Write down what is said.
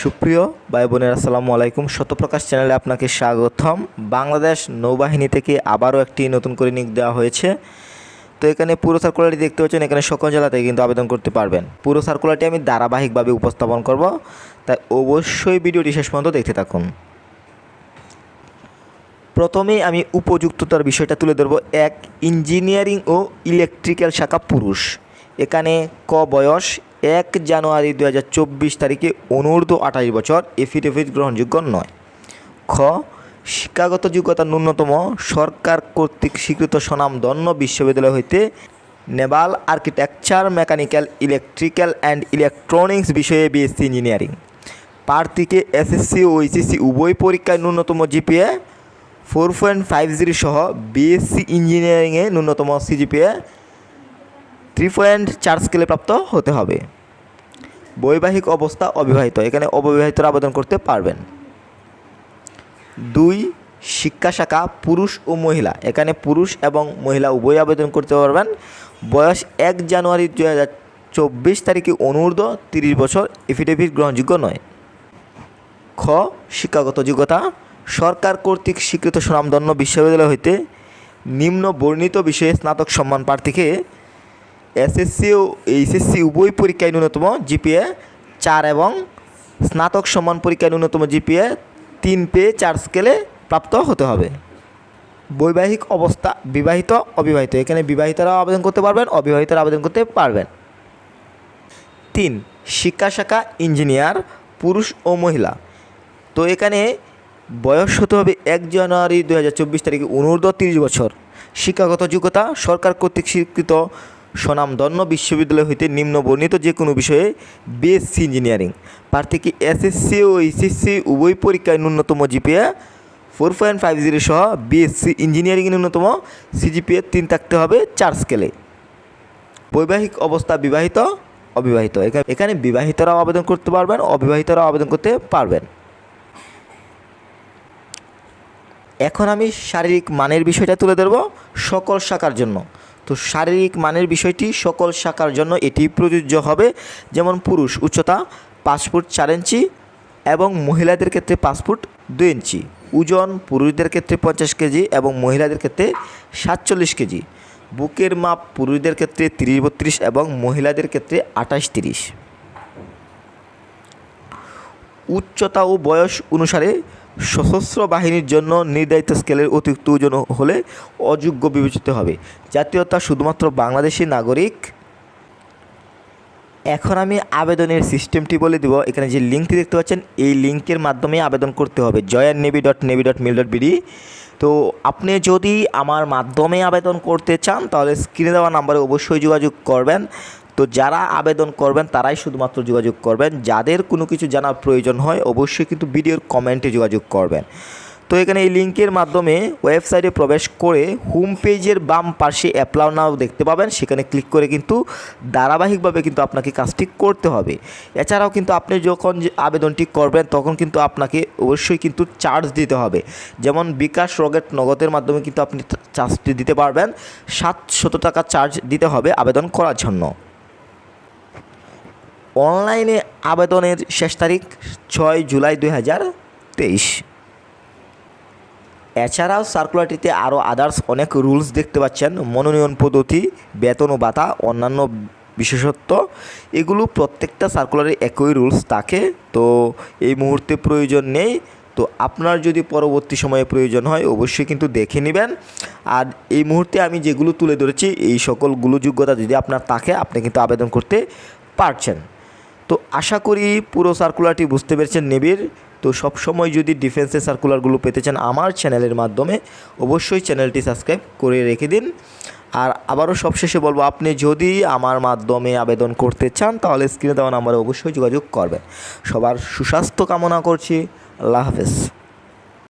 সুপ্রিয় ভাই বোনের, আসসালামু আলাইকুম। শতপ্রকাশ চ্যানেলে আপনাকে স্বাগতম। বাংলাদেশ নৌবাহিনী থেকে আবারও একটি নতুন করে নিয়োগ দেওয়া হয়েছে। তো এখানে পুরো সার্কুলারটি দেখতে পাচ্ছেন, এখানে সকল জেলাতে কিন্তু আবেদন করতে পারবেন। পুরো সার্কুলারটি আমি ধারাবাহিকভাবে উপস্থাপন করব, তাই অবশ্যই ভিডিওটি শেষ পর্যন্ত দেখতে থাকুন। প্রথমেই আমি উপযুক্ততার বিষয়টা তুলে ধরবো। এক, ইঞ্জিনিয়ারিং ও ইলেকট্রিক্যাল শাখা পুরুষ। এখানে ক বয়স এক জানুয়ারি দু হাজার চব্বিশ তারিখে অনূর্ধ্ব আঠাশ বছর এফিডেভিট গ্রহণযোগ্য নয়। খ, শিক্ষাগত যোগ্যতা ন্যূনতম সরকার কর্তৃক স্বীকৃত স্বনামধন্য বিশ্ববিদ্যালয় হইতে naval architecture, mechanical, electrical and electronics বিষয়ে বিএসসি ইঞ্জিনিয়ারিং। প্রার্থীকে এসএসসি ও এইচএসসি উভয় পরীক্ষায় ন্যূনতম GPA four point five zero সহ বিএসসি ইঞ্জিনিয়ারিংয়ে ন্যূনতম সিজিপিএ থ্রি পয়েন্ট চার স্কেলে প্রাপ্ত হতে হবে। বৈবাহিক অবস্থা অবিবাহিত, এখানে অবিবাহিতরা আবেদন করতে পারবেন। দুই, শিক্ষা শাখা পুরুষ ও মহিলা, এখানে পুরুষ এবং মহিলা উভয় আবেদন করতে পারবেন। বয়স এক জানুয়ারি দু হাজার চব্বিশ তারিখে অনূর্ধ্ব তিরিশ বছর, এফিডেভিট গ্রহণযোগ্য নয়। খ, শিক্ষাগত যোগ্যতা, সরকার কর্তৃক স্বীকৃত সুনামধন্য বিশ্ববিদ্যালয় হইতে নিম্ন বর্ণিত বিষয়ে স্নাতক সম্মান প্রার্থীকে এসএসসি ও এইচএসসি উভয় পরীক্ষায় ন্যূনতম জিপিএ চার এবং স্নাতক সম্মান পরীক্ষায় ন্যূনতম জিপিএ তিন পেয়ে চার স্কেলে প্রাপ্ত হতে হবে। বৈবাহিক অবস্থা বিবাহিত, অবিবাহিত। এখানে বিবাহিতরাও আবেদন করতে পারবেন, অবিবাহিতরা আবেদন করতে পারবেন। তিন, শিক্ষা শাখা ইঞ্জিনিয়ার, পুরুষ ও মহিলা। তো এখানে বয়স হতে হবে এক জানুয়ারি দু হাজার চব্বিশ তারিখে, অনূর্ধ্ব তিরিশ বছর। শিক্ষাগত যোগ্যতা সরকার কর্তৃক স্বীকৃত স্বনামধন্য বিশ্ববিদ্যালয় হইতে নিম্ন বর্ণিত যে কোনো বিষয়ে বিএসসি ইঞ্জিনিয়ারিং প্রার্থীকে এসএসসি ও এইচএসসি উভয় পরীক্ষায় ন্যূনতম GPA four point five zero সহ বিএসসি ইঞ্জিনিয়ারিং ন্যূনতম সিজিপিএ তিন থাকতে হবে চার স্কেলে বৈবাহিক অবস্থা বিবাহিত, অবিবাহিত। এখানে এখানে বিবাহিতরাও আবেদন করতে পারবেন, অবিবাহিতরাও আবেদন করতে পারবেন। এখন আমি শারীরিক মানের বিষয়টা তুলে ধরব সকল শাখার জন্য। তো শারীরিক মানের বিষয়টি সকল শাখার জন্য এটি প্রযোজ্য হবে। যেমন পুরুষ উচ্চতা ফুট চার ইঞ্চি এবং মহিলাদের ক্ষেত্রে ফুট দুই ইঞ্চি। ওজন পুরুষদের ক্ষেত্রে পঞ্চাশ কেজি এবং মহিলাদের ক্ষেত্রে সাতচল্লিশ কেজি। বুকের মাপ পুরুষদের ক্ষেত্রে তিরিশ বত্রিশ এবং মহিলাদের ক্ষেত্রে আঠাশ তিরিশ। উচ্চতা ও বয়স অনুসারে সশস্ত্র বাহিনীর জন্য নির্ধারিত স্কেলের অতিরিক্ত ওজন হলে অযোগ্য বিবেচিত হবে। জাতীয়তা শুধুমাত্র বাংলাদেশি নাগরিক। এখন আমি আবেদনের সিস্টেমটি বলে দেবো। এখানে যে লিঙ্কটি দেখতে পাচ্ছেন, এই লিঙ্কের মাধ্যমে আবেদন করতে হবে। Join navy dot navy dot mil dot BD তো আপনি যদি আমার মাধ্যমে আবেদন করতে চান, তাহলে স্ক্রিনে দেওয়া নাম্বারে অবশ্যই যোগাযোগ করবেন। তো যারা আবেদন করবেন, তারাই শুধুমাত্র যোগাযোগ করবেন। যাদের কোনো কিছু জানার প্রয়োজন হয়, অবশ্যই কিন্তু ভিডিওর কমেন্টে যোগাযোগ করবেন। তো এখানে এই লিঙ্কের মাধ্যমে ওয়েবসাইটে প্রবেশ করে হোম পেজের বাম পাশে অ্যাপ্লাও নাও দেখতে পাবেন। সেখানে ক্লিক করে কিন্তু ধারাবাহিকভাবে কিন্তু আপনাকে কাজটি করতে হবে। এছাড়াও কিন্তু আপনি যখন আবেদনটি করবেন, তখন কিন্তু আপনাকে অবশ্যই কিন্তু চার্জ দিতে হবে। যেমন বিকাশ রকেট নগদের মাধ্যমে কিন্তু আপনি চার্জটি দিতে পারবেন। সাতশত টাকা চার্জ দিতে হবে আবেদন করার জন্য। অনলাইনে আবেদনের শেষ তারিখ ছয় জুলাই দুই হাজার তেইশ। এছাড়াও সার্কুলারটিতে আরও আদার্স অনেক রুলস দেখতে পাচ্ছেন। মনোনয়ন পদ্ধতি, বেতন ও ভাতা, অন্যান্য বিশেষত্ব, এগুলো প্রত্যেকটা সার্কুলারে একই রুলস থাকে। তো এই মুহূর্তে প্রয়োজন নেই। তো আপনার যদি পরবর্তী সময়ে প্রয়োজন হয়, অবশ্যই কিন্তু দেখে নেবেন। আর এই মুহূর্তে আমি যেগুলো তুলে ধরেছি, এই সকলগুলো যোগ্যতা যদি আপনার থাকে, আপনি কিন্তু আবেদন করতে পারছেন। তো আশা করি পুরো সার্কুলারটি বুঝতে পেরেছেন নেবির তো সব সময় যদি ডিফেন্সের সার্কুলারগুলো পেতে চান আমার চ্যানেলের মাধ্যমে, অবশ্যই চ্যানেলটি সাবস্ক্রাইব করে রেখে দিন। আর আবারও সবশেষে বলব, আপনি যদি আমার মাধ্যমে আবেদন করতে চান, তাহলে স্ক্রিনে দেওয়া নাম্বারে অবশ্যই যোগাযোগ করবেন। সবার সুস্বাস্থ্য কামনা করছি। আল্লাহ হাফেজ।